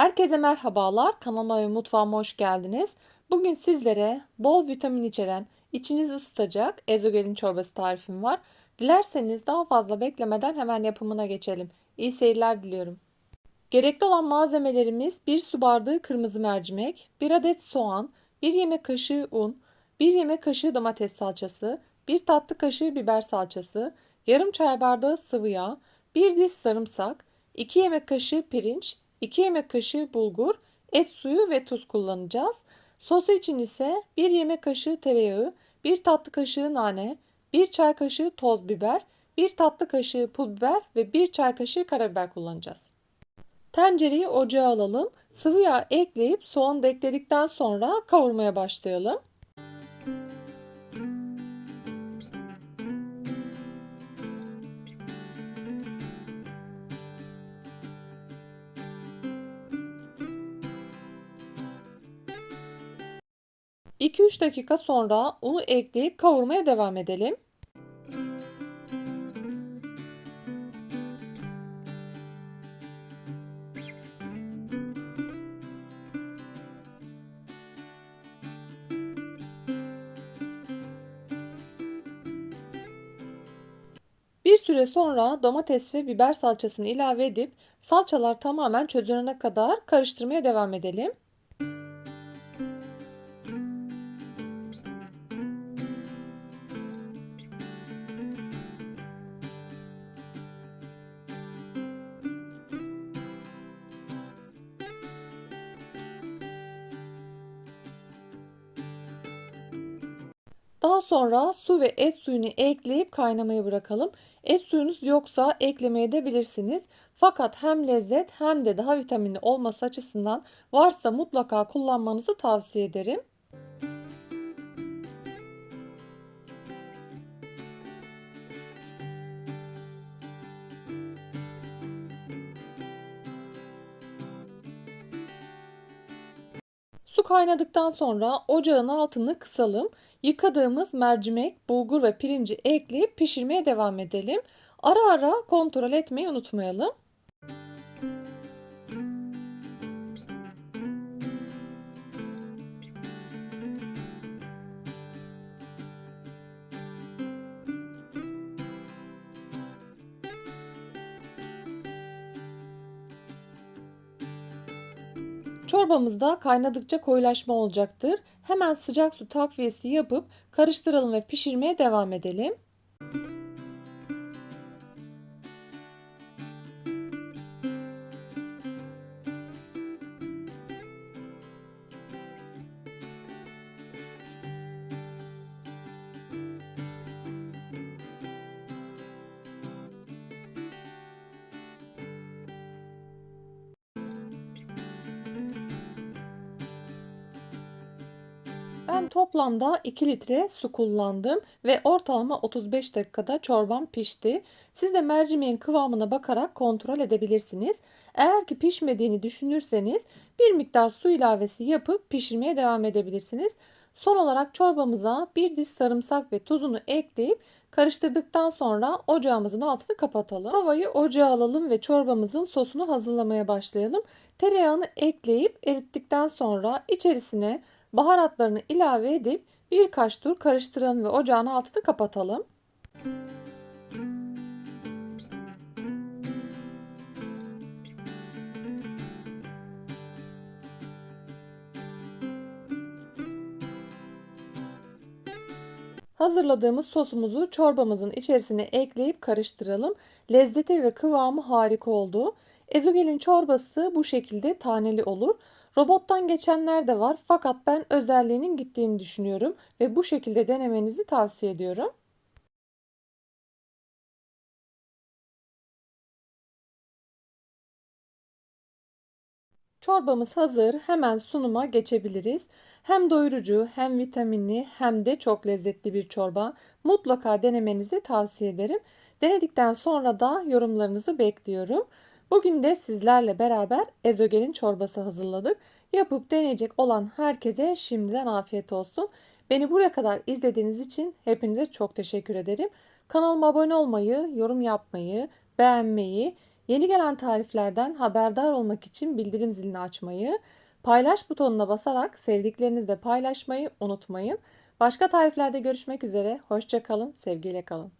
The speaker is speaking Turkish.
Herkese merhabalar. Kanalıma ve mutfağıma hoş geldiniz. Bugün sizlere bol vitamin içeren, içinizi ısıtacak ezogelin çorbası tarifim var. Dilerseniz daha fazla beklemeden hemen yapımına geçelim. İyi seyirler diliyorum. Gerekli olan malzemelerimiz 1 su bardağı kırmızı mercimek, 1 adet soğan, 1 yemek kaşığı un, 1 yemek kaşığı domates salçası, 1 tatlı kaşığı biber salçası, yarım çay bardağı sıvı yağ, 1 diş sarımsak, 2 yemek kaşığı pirinç, 2 yemek kaşığı bulgur, et suyu ve tuz kullanacağız. Sosu için ise 1 yemek kaşığı tereyağı, 1 tatlı kaşığı nane, 1 çay kaşığı toz biber, 1 tatlı kaşığı pul biber ve 1 çay kaşığı karabiber kullanacağız. Tencereyi ocağa alalım. Sıvı yağ ekleyip soğanı da ekledikten sonra kavurmaya başlayalım. ...2-3 dakika sonra unu ekleyip kavurmaya devam edelim. Bir süre sonra domates ve biber salçasını ilave edip salçalar tamamen çözülene kadar karıştırmaya devam edelim. Daha sonra su ve et suyunu ekleyip kaynamaya bırakalım. Et suyunuz yoksa eklemeye de bilirsiniz. Fakat hem lezzet hem de daha vitaminli olması açısından varsa mutlaka kullanmanızı tavsiye ederim. Kaynadıktan sonra ocağın altını kısalım. Yıkadığımız mercimek, bulgur ve pirinci ekleyip pişirmeye devam edelim. Ara ara kontrol etmeyi unutmayalım. Çorbamızda kaynadıkça koyulaşma olacaktır. Hemen sıcak su takviyesi yapıp karıştıralım ve pişirmeye devam edelim. Ben toplamda 2 litre su kullandım ve ortalama 35 dakikada çorbam pişti. Siz de mercimeğin kıvamına bakarak kontrol edebilirsiniz. Eğer ki pişmediğini düşünürseniz bir miktar su ilavesi yapıp pişirmeye devam edebilirsiniz. Son olarak çorbamıza bir diş sarımsak ve tuzunu ekleyip karıştırdıktan sonra ocağımızın altını kapatalım. Tavayı ocağa alalım ve çorbamızın sosunu hazırlamaya başlayalım. Tereyağını ekleyip erittikten sonra içerisine baharatlarını ilave edip birkaç tur karıştıralım ve ocağın altını kapatalım. Hazırladığımız sosumuzu çorbamızın içerisine ekleyip karıştıralım. Lezzeti ve kıvamı harika oldu. Ezogelin çorbası bu şekilde taneli olur. Robottan geçenler de var fakat ben özelliğinin gittiğini düşünüyorum ve bu şekilde denemenizi tavsiye ediyorum. Çorbamız hazır. Hemen sunuma geçebiliriz. Hem doyurucu, hem vitaminli, hem de çok lezzetli bir çorba. Mutlaka denemenizi tavsiye ederim. Denedikten sonra da yorumlarınızı bekliyorum. Bugün de sizlerle beraber ezogelin çorbası hazırladık. Yapıp deneyecek olan herkese şimdiden afiyet olsun. Beni buraya kadar izlediğiniz için hepinize çok teşekkür ederim. Kanalıma abone olmayı, yorum yapmayı, beğenmeyi, Yeni gelen tariflerden haberdar olmak için bildirim zilini açmayı, paylaş butonuna basarak sevdiklerinizle paylaşmayı unutmayın. Başka tariflerde görüşmek üzere. Hoşça kalın, sevgiyle kalın.